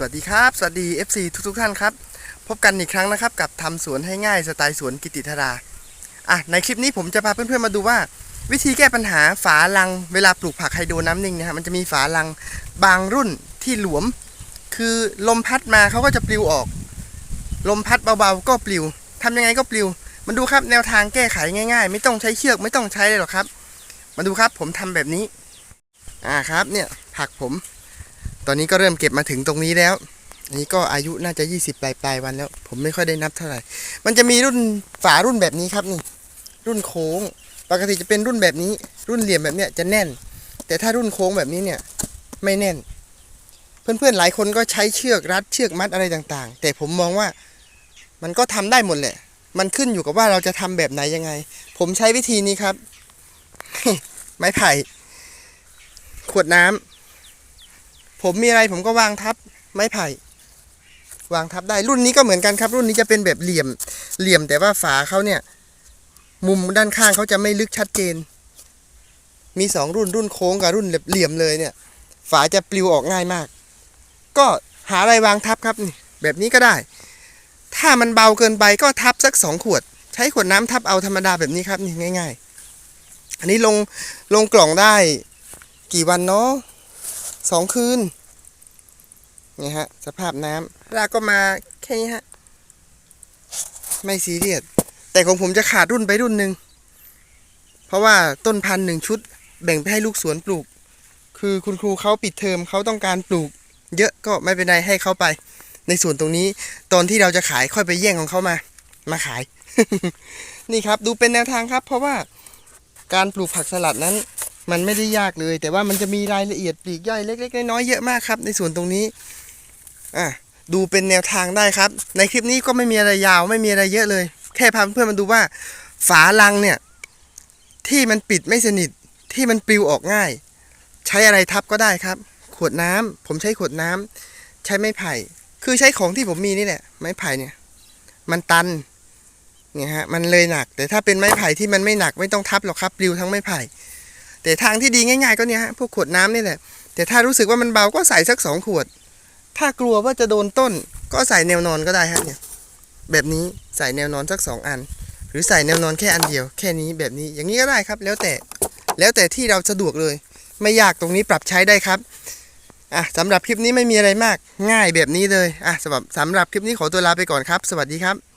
สวัสดีครับ สวัสดี FC ทุกทุกท่านครับ พบกันอีกครั้งนะครับ กับทำสวนให้ง่ายสไตล์สวนกิติธาราอะในคลิปนี้ผมจะพาเพื่อนๆมาดูว่า วิธีแก้ปัญหาฝาลังเวลาปลูกผักไฮโดรน้ำนิ่งนะฮะมันจะมีฝาลังบางรุ่นที่หลวม คือลมพัดมาเขาก็จะปลิวออก ลมพัดเบาๆก็ปลิวทำยังไงก็ปลิวมาดูครับแนวทางแก้ไขง่าย ๆ ไม่ต้องใช้เชือกไม่ต้องใช้เลยหรอกครับ มาดูครับผมทำแบบนี้อ่าครับเนี่ยผักผม ตอนนี้ก็เริ่มเก็บมาถึงตรงนี้แล้ว อันนี้ก็อายุน่าจะ 20 ปลายปลายวันแล้ว ผมไม่ค่อยได้นับเท่าไหร่ มันจะมีรุ่นฝารุ่นแบบนี้ครับนี่ รุ่นโค้ง ปกติจะเป็นรุ่นแบบนี้ รุ่นเหลี่ยมแบบเนี้ยจะแน่น แต่ถ้ารุ่นโค้งแบบนี้เนี่ยไม่แน่น เพื่อนๆหลายคนก็ใช้เชือกรัดเชือกมัดอะไรต่างๆ แต่ผมมองว่ามันก็ทำได้หมดแหละ มันขึ้นอยู่กับว่าเราจะทำแบบไหนยังไง ผมใช้วิธีนี้ครับ ไม้ไผ่ ขวดน้ำ ผมมีอะไรผมก็วางทับไม้ไผ่ วางทับได้รุ่นนี้ก็เหมือนกันครับ รุ่นนี้จะเป็นแบบเหลี่ยมเหลี่ยมแต่ว่าฝาเขาเนี่ย มุมด้านข้างเขาจะไม่ลึกชัดเจน มีสองรุ่นรุ่นโค้งกับรุ่นเหลี่ยมเลยเนี่ย ฝาจะปลิวออกง่ายมาก ก็หาอะไรวางทับครับนี่แบบนี้ก็ได้ ถ้ามันเบาเกินไปก็ทับสักสองขวด ใช้ขวดน้ำทับเอาธรรมดาแบบนี้ครับนี่ง่าย ๆ อันนี้ลงลงกล่องได้กี่วันเนาะ สองคืนนี่ฮะ สภาพน้ำรากก็มาแค่นี้ฮะ ไม่ซีเรียสแต่ของผมจะขาดรุ่นไปรุ่นหนึ่งเพราะว่าต้นพันธุ์หนึ่งชุด แบ่งไปให้ลูกสวนปลูก คือคุณครูเขาปิดเทอมเขาต้องการปลูก เยอะก็ไม่เป็นไรให้เขาไป ในส่วนตรงนี้ ตอนที่เราจะขายค่อยไปแย่งของเขามา มาขาย นี่ครับ ดูเป็นแนวทางครับ เพราะว่าการปลูกผักสลัดนั้น มันไม่ได้ยากเลย แต่ว่ามันจะมีรายละเอียดปลีกย่อยเล็ก ๆ น้อยๆเยอะมากครับ ในส่วนตรงนี้อะดูเป็นแนวทางได้ครับ ในคลิปนี้ก็ไม่มีอะไรยาวไม่มีอะไรเยอะเลย แค่พาเพื่อนๆมาดูว่า ฝาลังเนี่ย ที่มันปิดไม่สนิทที่มันปลิวออกง่าย ใช้อะไรทับก็ได้ครับ ขวดน้ำผมใช้ขวดน้ำใช้ไม้ไผ่ คือใช้ของที่ผมมีนี่แหละไม้ไผ่เนี่ย มันตันเนี่ยฮะมันเลยหนัก แต่ถ้าเป็นไม้ไผ่ที่มันไม่หนักไม่ต้องทับหรอกครับปลิวทั้งไม้ไผ่ แต่ทางที่ดีง่าย ๆ ก็เนี่ยฮะพวกขวดน้ำนี่แหละ แต่ถ้ารู้สึกว่ามันเบาก็ใส่สักสองขวด ถ้ากลัวว่าจะโดนต้นก็ใส่แนวนอนก็ได้ฮะเนี่ย แบบนี้ใส่แนวนอนสักสองอัน หรือใส่แนวนอนแค่อันเดียว แค่นี้แบบนี้อย่างนี้ก็ได้ครับ แล้วแต่แล้วแต่ที่เราสะดวกเลย ไม่ยากตรงนี้ปรับใช้ได้ครับอะสำหรับคลิปนี้ไม่มีอะไรมาก ง่ายแบบนี้เลยอะสำหรับสำหรับคลิปนี้ขอตัวลาไปก่อนครับ สวัสดีครับ